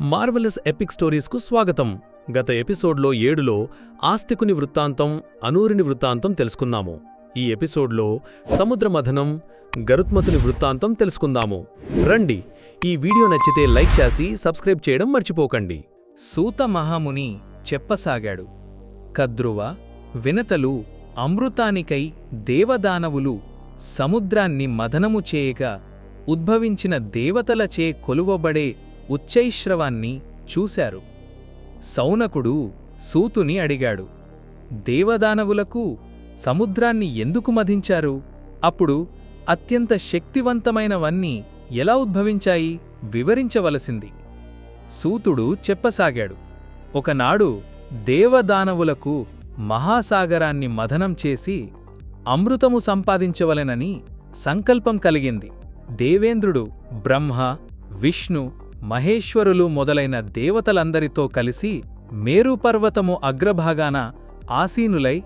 Marvellous epic స్టోరీస్కు స్వాగతం. గత ఎపిసోడ్లో ఏడులో ఆస్తికుని వృత్తాంతం అనూరిని వృత్తాంతం తెలుసుకున్నాము ఈ ఎపిసోడ్లో సముద్ర మథనం గరుత్మతుని వృత్తాంతం తెలుసుకుందాము. రండి ఈ వీడియో నచ్చితే లైక్ చేసి సబ్స్క్రైబ్ చేయడం మర్చిపోకండి. సూత మహాముని చెప్పసాగాడు. కద్రువ వినతలు అమృతానికై దేవదానవులు సముద్రాన్ని మదనము చేయగా ఉద్భవించిన దేవతలచే కొలువబడే ఉచ్చైశ్రవాన్ని చూశారు. సౌనకుడు సూతుని అడిగాడు దేవదానవులకు సముద్రాన్ని ఎందుకు మధించారు? అప్పుడు అత్యంత శక్తివంతమైనవన్నీ ఎలా ఉద్భవించాయి? వివరించవలసింది. సూతుడు చెప్పసాగాడు ఒకనాడు దేవదానవులకు మహాసాగరాన్ని మథనం చేసి అమృతము సంపాదించవలెనని సంకల్పం కలిగింది. దేవేంద్రుడు బ్రహ్మ విష్ణు మహేశ్వరులు మొదలైన దేవతలందరితో కలిసి మేరుపర్వతము అగ్రభాగాన ఆసీనులై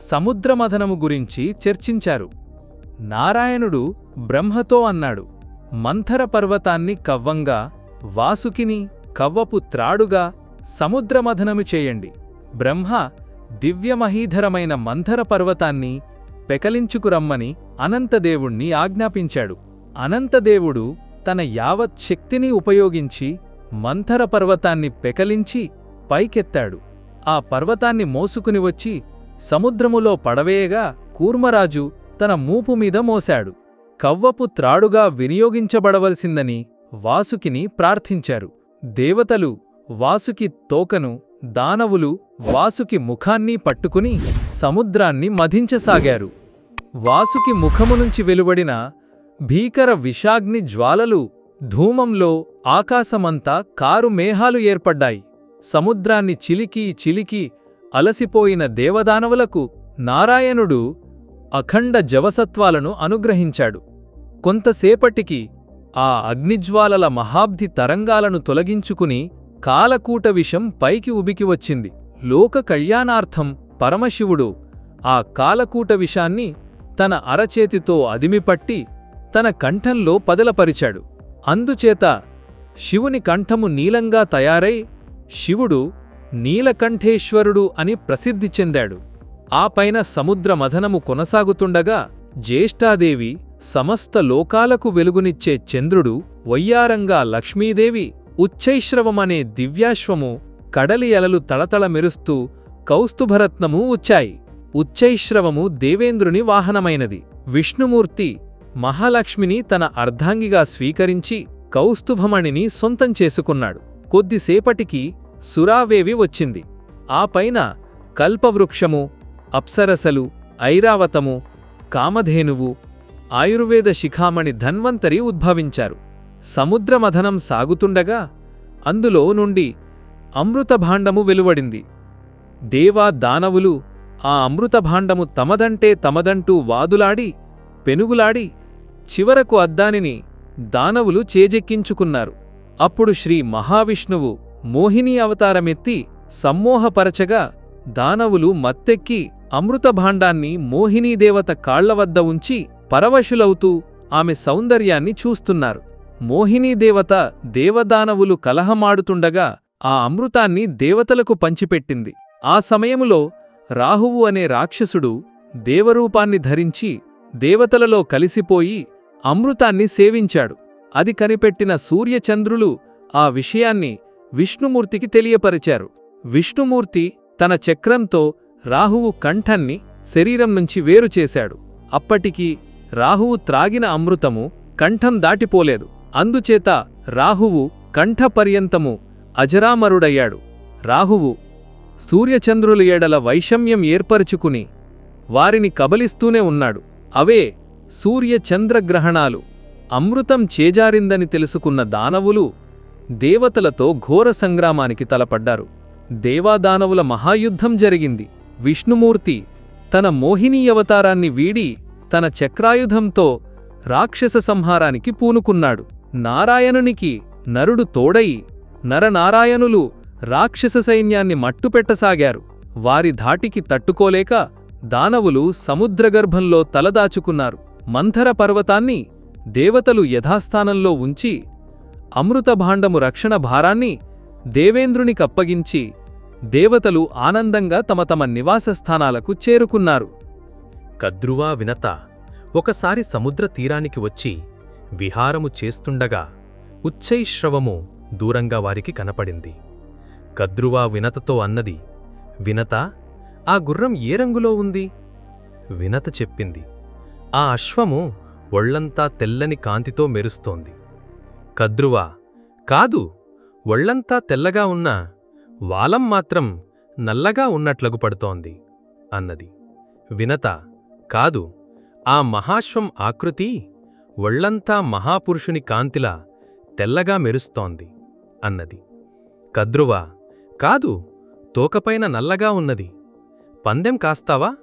సముద్రమథనము గురించి చర్చించారు. నారాయణుడు బ్రహ్మతో అన్నాడు మంథర పర్వతాన్ని కవ్వంగా వాసుకిని కవ్వపు త్రాడుగా సముద్రమథనము చేయండి. బ్రహ్మ దివ్యమహీధరమైన మంథర పర్వతాన్ని పెకలించుకురమ్మని అనంతదేవుణ్ణి ఆజ్ఞాపించాడు. అనంతదేవుడు తన యావత్ శక్తిని ఉపయోగించి మంథర పర్వతాన్ని పెకలించి పైకెత్తాడు. ఆ పర్వతాన్ని మోసుకుని వచ్చి సముద్రములో పడవేయగా కూర్మరాజు తన మూపు మీద మోశాడు. కవ్వపు త్రాడుగా వినియోగించబడవలసిందని వాసుకిని ప్రార్థించారు. దేవతలు వాసుకి తోకను దానవులు వాసుకి ముఖాన్ని పట్టుకుని సముద్రాన్ని మధించసాగారు. వాసుకి ముఖము నుంచి వెలువడిన భీకర విషాగ్ని జ్వాలలు ధూమంలో ఆకాశమంతా కారు మేఘాలు ఏర్పడ్డాయి. సముద్రాన్ని చిలికి చిలికి అలసిపోయిన దేవదానవులకు నారాయణుడు అఖండ జవసత్వాలను అనుగ్రహించాడు. కొంతసేపటికి ఆ అగ్నిజ్వాలల మహాబ్ధి తరంగాలను తొలగించుకుని కాలకూట విషం పైకి ఉబికి వచ్చింది. లోక కళ్యాణార్థం పరమశివుడు ఆ కాలకూట విషాన్ని తన అరచేతితో అదిమిపట్టి తన కంఠంలో పదలపరిచాడు. అందుచేత శివుని కంఠము నీలంగా తయారై శివుడు నీలకంఠేశ్వరుడు అని ప్రసిద్ధి చెందాడు. ఆపైన పైన సముద్ర మథనము కొనసాగుతుండగా జ్యేష్ఠాదేవి సమస్త లోకాలకు వెలుగునిచ్చే చంద్రుడు వయ్యారంగా లక్ష్మీదేవి ఉచ్చైశ్రవమనే దివ్యాశ్వము కడలి అలలు తళతళ మెరుస్తూ కౌస్తుభరత్నము ఉచ్చాయి ఉచ్చైశ్రవము దేవేంద్రుని వాహనమైనది. విష్ణుమూర్తి మహాలక్ష్మిని తన అర్ధాంగిగా స్వీకరించి కౌస్తుభమణిని సొంతం చేసుకున్నాడు. కొద్దిసేపటికి సురావేవి వచ్చింది. ఆ పైన కల్పవృక్షము అప్సరసలు ఐరావతము కామధేనువు ఆయుర్వేద శిఖామణి ధన్వంతరి ఉద్భవించారు. సముద్రమథనం సాగుతుండగా అందులో నుండి అమృతభాండము వెలువడింది. దేవా దానవులు ఆ అమృతభాండము తమదంటే తమదంటూ వాదులాడి పెనుగులాడి చివరకు అద్దానిని దానవులు చేజెక్కించుకున్నారు. అప్పుడు శ్రీ మహావిష్ణువు మోహిని అవతారమెత్తి సమ్మోహపరచగా దానవులు మత్తెక్కి అమృతభాండాన్ని మోహినీదేవత కాళ్ళవద్ద ఉంచి పరవశులవుతూ ఆమె సౌందర్యాన్ని చూస్తున్నారు. మోహినీదేవత దేవదానవులు కలహమాడుతుండగా ఆ అమృతాన్ని దేవతలకు పంచిపెట్టింది. ఆ సమయములో రాహువు అనే రాక్షసుడు దేవరూపాన్ని ధరించి దేవతలలో కలిసిపోయి అమృతాన్ని సేవించాడు. అది కనిపెట్టిన సూర్యచంద్రులు ఆ విషయాన్ని విష్ణుమూర్తికి తెలియపరిచారు. విష్ణుమూర్తి తన చక్రంతో రాహువు కంఠాన్ని శరీరం నుంచి వేరుచేశాడు అప్పటికి రాహువు త్రాగిన అమృతము కంఠం దాటిపోలేదు. అందుచేత రాహువు కంఠపర్యంతము అజరామరుడయ్యాడు. రాహువు సూర్యచంద్రుల ఏడల వైషమ్యం ఏర్పరుచుకుని వారిని కబలిస్తూనే ఉన్నాడు. అవే సూర్యచంద్రగ్రహణాలు అమృతం చేజారిందని తెలుసుకున్న దానవులు దేవతలతో ఘోర సంగ్రామానికి తలపడ్డారు. దేవాదానవుల మహాయుద్ధం జరిగింది. విష్ణుమూర్తి తన మోహినీ అవతారాన్ని వీడి తన చక్రాయుధంతో రాక్షస సంహారానికి పూనుకున్నాడు. నారాయణునికి నరుడు తోడై నరనారాయణులు రాక్షస సైన్యాన్ని మట్టుపెట్టసాగారు. వారి ధాటికి తట్టుకోలేక దానవులు సముద్రగర్భంలో తలదాచుకున్నారు. మంథర పర్వతాన్ని దేవతలు యథాస్థానంలో ఉంచి అమృతభాండము రక్షణ భారాన్ని దేవేంద్రునికప్పగించి దేవతలు ఆనందంగా తమ తమ నివాసస్థానాలకు చేరుకున్నారు. కద్రువా వినత ఒకసారి సముద్ర తీరానికి వచ్చి విహారము చేస్తుండగా ఉచ్చైశ్రవము దూరంగా వారికి కనపడింది. కద్రువా వినతతో అన్నది వినత ఆ గుర్రం ఏ రంగులో ఉంది? వినత చెప్పింది ఆ అశ్వము ఒళ్ళంతా తెల్లని కాంతితో మెరుస్తోంది. కద్రువా కాదు ఒళ్ళంతా తెల్లగా ఉన్న వాలం మాత్రం నల్లగా ఉన్నట్లగు పడుతోంది అన్నది. వినత కాదు ఆ మహాశ్వం ఆకృతి ఒళ్ళంతా మహాపురుషుని కాంతిలా తెల్లగా మెరుస్తోంది అన్నది. కద్రువ కాదు తోకపైన నల్లగా ఉన్నది. పందెం కాస్తావా?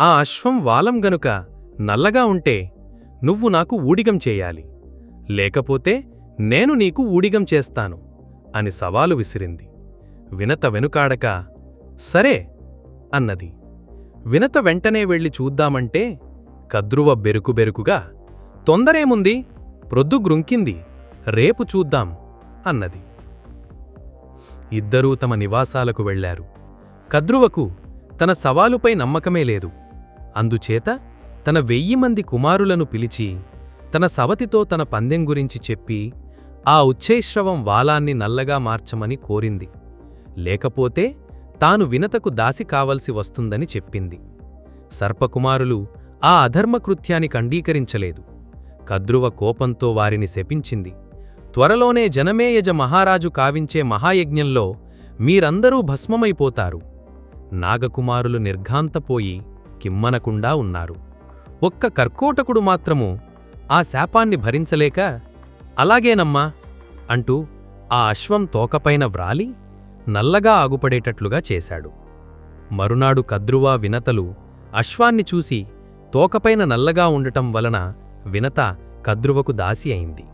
ఆ అశ్వం వాలం గనుక నల్లగా ఉంటే నువ్వు నాకు ఊడిగం చేయాలి. లేకపోతే నేను నీకు ఊడిగం చేస్తాను అని సవాలు విసిరింది. వినత వెనుకాడక సరే అన్నది. వినత వెంటనే వెళ్ళి చూద్దామంటే కద్రువ బెరుకు బెరుకుగా తొందరేముంది? ప్రొద్దు గ్రుంకింది రేపు చూద్దాం అన్నది. ఇద్దరూ తమ నివాసాలకు వెళ్ళారు కద్రువకు తన సవాలుపై నమ్మకమే లేదు. అందుచేత తన వెయ్యి మంది కుమారులను పిలిచి తన సవతితో తన పందెం గురించి చెప్పి ఆ ఉచ్చైశ్రవం వాలాన్ని నల్లగా మార్చమని కోరింది. లేకపోతే తాను వినతకు దాసి కావలసి వస్తుందని చెప్పింది. సర్పకుమారులు ఆ అధర్మకృత్యానికి అంగీకరించలేదు. కద్రువ కోపంతో వారిని శపించింది. త్వరలోనే జనమేయజ మహారాజు కావించే మహాయజ్ఞంలో మీరందరూ భస్మమైపోతారు. నాగకుమారులు నిర్ఘాంతపోయి కిమ్మనకుండా ఉన్నారు. ఒక్క కర్కోటకుడు మాత్రము ఆ శాపాన్ని భరించలేక అలాగేనమ్మా అంటూ ఆ అశ్వం తోకపైన వ్రాలి నల్లగా ఆగుపడేటట్లుగా చేశాడు. మరునాడు కద్రువా వినతలు అశ్వాన్ని చూసి తోకపైన నల్లగా ఉండటం వలన వినత కద్రువకు దాసి అయింది.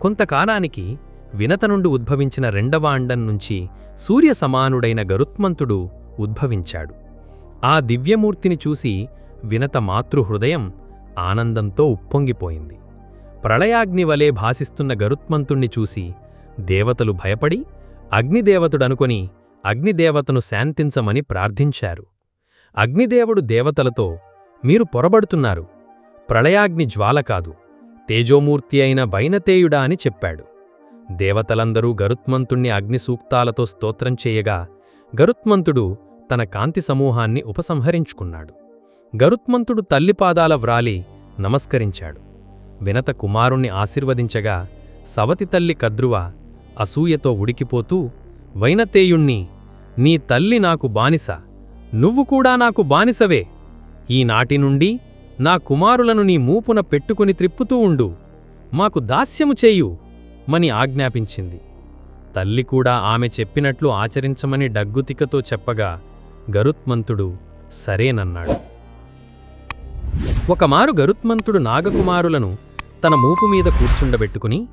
కొంతకాలానికి వినత నుండి ఉద్భవించిన రెండవ అండం నుంచి సూర్య సమానుడైన గరుత్మంతుడు ఉద్భవించాడు. ఆ దివ్యమూర్తిని చూసి వినత మాతృహృదయం ఆనందంతో ఉప్పొంగిపోయింది. ప్రళయాగ్ని వలె భాసిస్తున్న గరుత్మంతుణ్ణి చూసి దేవతలు భయపడి అగ్నిదేవతుడనుకొని అగ్నిదేవతను శాంతించమని ప్రార్థించారు. అగ్నిదేవుడు దేవతలతో మీరు పొరబడుతున్నారు. ప్రళయాగ్ని జ్వాల కాదు. తేజోమూర్తి అయిన బైనతేయుడా అని చెప్పాడు. దేవతలందరూ గరుత్మంతుణ్ణి అగ్నిసూక్తాలతో స్తోత్రం చేయగా గరుత్మంతుడు తన కాంతి సమూహాన్ని ఉపసంహరించుకున్నాడు. గరుత్మంతుడు తల్లిపాదాల వ్రాలి నమస్కరించాడు. వినత కుమారుణ్ణి ఆశీర్వదించగా సవతి తల్లి కద్రువ అసూయతో ఉడికిపోతూ వైనతేయుణ్ణి నీ తల్లి నాకు బానిస నువ్వు కూడా నాకు బానిసవే. ఈనాటి నుండి నా కుమారులను నీ మూపున పెట్టుకుని త్రిప్పుతూ ఉండు. మాకు దాస్యము చేయు మని ఆజ్ఞాపించింది. తల్లి కూడా ఆమె చెప్పినట్లు ఆచరించమని డగ్గుతికతో చెప్పగా గరుత్మంతుడు సరేనన్నాడు. ఒకమారు గరుత్మంతుడు నాగకుమారులను తన మూపు మీద కూర్చుండబెట్టుకుని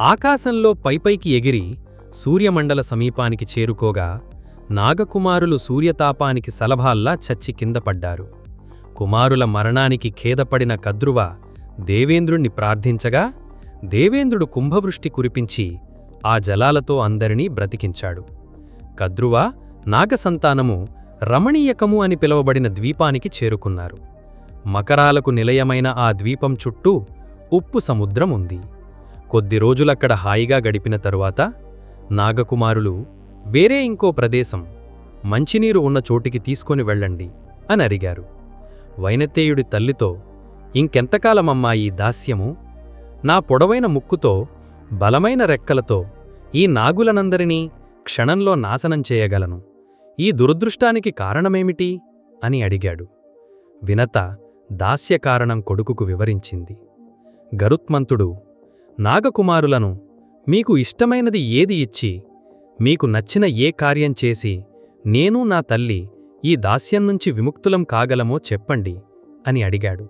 ఆకాశంలో పైపైకి ఎగిరి సూర్యమండల సమీపానికి చేరుకోగా నాగకుమారులు సూర్యతాపానికి సలభాల్లా చచ్చి కింద పడ్డారు. కుమారుల మరణానికి ఖేదపడిన కద్రువ దేవేంద్రుణ్ణి ప్రార్థించగా దేవేంద్రుడు కుంభవృష్టి కురిపించి ఆ జలాలతో అందరినీ బ్రతికించాడు. కద్రువ నాగసంతానము రమణీయకము అని పిలువబడిన ద్వీపానికి చేరుకున్నారు. మకరాలకు నిలయమైన ఆ ద్వీపం చుట్టూ ఉప్పు సముద్రం ఉంది. కొద్ది రోజులక్కడ హాయిగా గడిపిన తరువాత నాగకుమారులు వేరే ఇంకో ప్రదేశం మంచినీరు ఉన్న చోటికి తీసుకొని వెళ్ళండి అని అడిగారు. వైనతేయుడి తల్లితో ఇంకెంతకాలమమ్మా ఈ దాస్యము? నా పొడవైన ముక్కుతో బలమైన రెక్కలతో ఈ నాగులనందరినీ క్షణంలో నాశనం చేయగలను. ఈ దురదృష్టానికి కారణమేమిటి? అని అడిగాడు. వినత దాస్యకారణం కొడుకుకు వివరించింది. గరుత్మంతుడు నాగకుమారులను మీకు ఇష్టమైనది ఏది ఇచ్చి మీకు నచ్చిన ఏ కార్యం చేసి నేను నా తల్లి ఈ దాస్యం నుంచి విముక్తులం కాగలమో చెప్పండి అని అడిగాడు.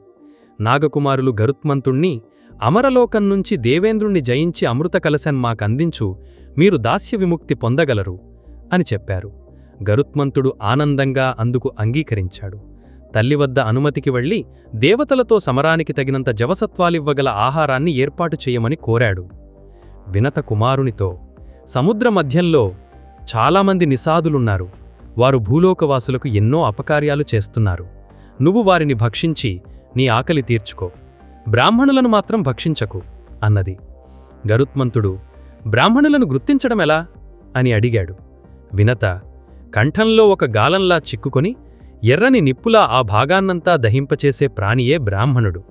నాగకుమారులు గరుత్మంతుణ్ణి అమరలోకం నుంచి దేవేంద్రుణ్ణి జయించి అమృత కలశం మాకందించు మీరు దాస్య విముక్తి పొందగలరు అని చెప్పారు. గరుత్మంతుడు ఆనందంగా అందుకు అంగీకరించాడు. తల్లి వద్ద అనుమతికి వెళ్ళి దేవతలతో సమరానికి తగినంత జవసత్వాలివ్వగల ఆహారాన్ని ఏర్పాటు చేయమని కోరాడు. వినత కుమారునితో సముద్ర మధ్యంలో చాలామంది నిసాదులున్నారు వారు భూలోకవాసులకు ఎన్నో అపకార్యాలు చేస్తున్నారు. నువ్వు వారిని భక్షించి నీ ఆకలి తీర్చుకో. బ్రాహ్మణులను మాత్రం భక్షించకు అన్నది. గరుత్మంతుడు బ్రాహ్మణులను గుర్తించడమెలా? అని అడిగాడు. వినత కంఠంలో ఒక గాలంలా చిక్కుకొని ఎర్రని నిప్పులా ఆ భాగాన్నంతా దహింపచేసే ప్రాణియే బ్రాహ్మణుడు.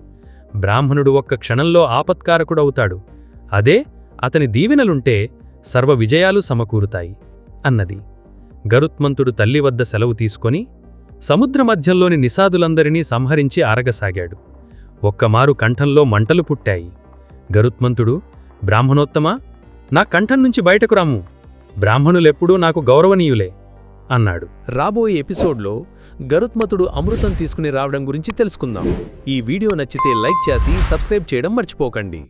బ్రాహ్మణుడు ఒక్క క్షణంలో ఆపత్కారకుడవుతాడు. అదే అతని దీవెనలుంటే సర్వ విజయాలు సమకూరుతాయి అన్నది. గరుత్మంతుడు తల్లి వద్ద సెలవు తీసుకొని సముద్ర మధ్యంలోని నిసాదులందరినీ సంహరించి ఆరగసాగాడు. ఒక్కమారు కంఠంలో మంటలు పుట్టాయి. గరుత్మంతుడు బ్రాహ్మణోత్తమా నా కంఠం నుంచి బయటకు రాము. బ్రాహ్మణులెప్పుడూ నాకు గౌరవనీయులే. అన్నాడు. రాబోయే ఎపిసోడ్లో గరుత్మతుడు అమృతం తీసుకుని రావడం గురించి తెలుసుకుందాం. ఈ వీడియో నచ్చితే లైక్ చేసి సబ్స్క్రైబ్ చేయడం మర్చిపోకండి.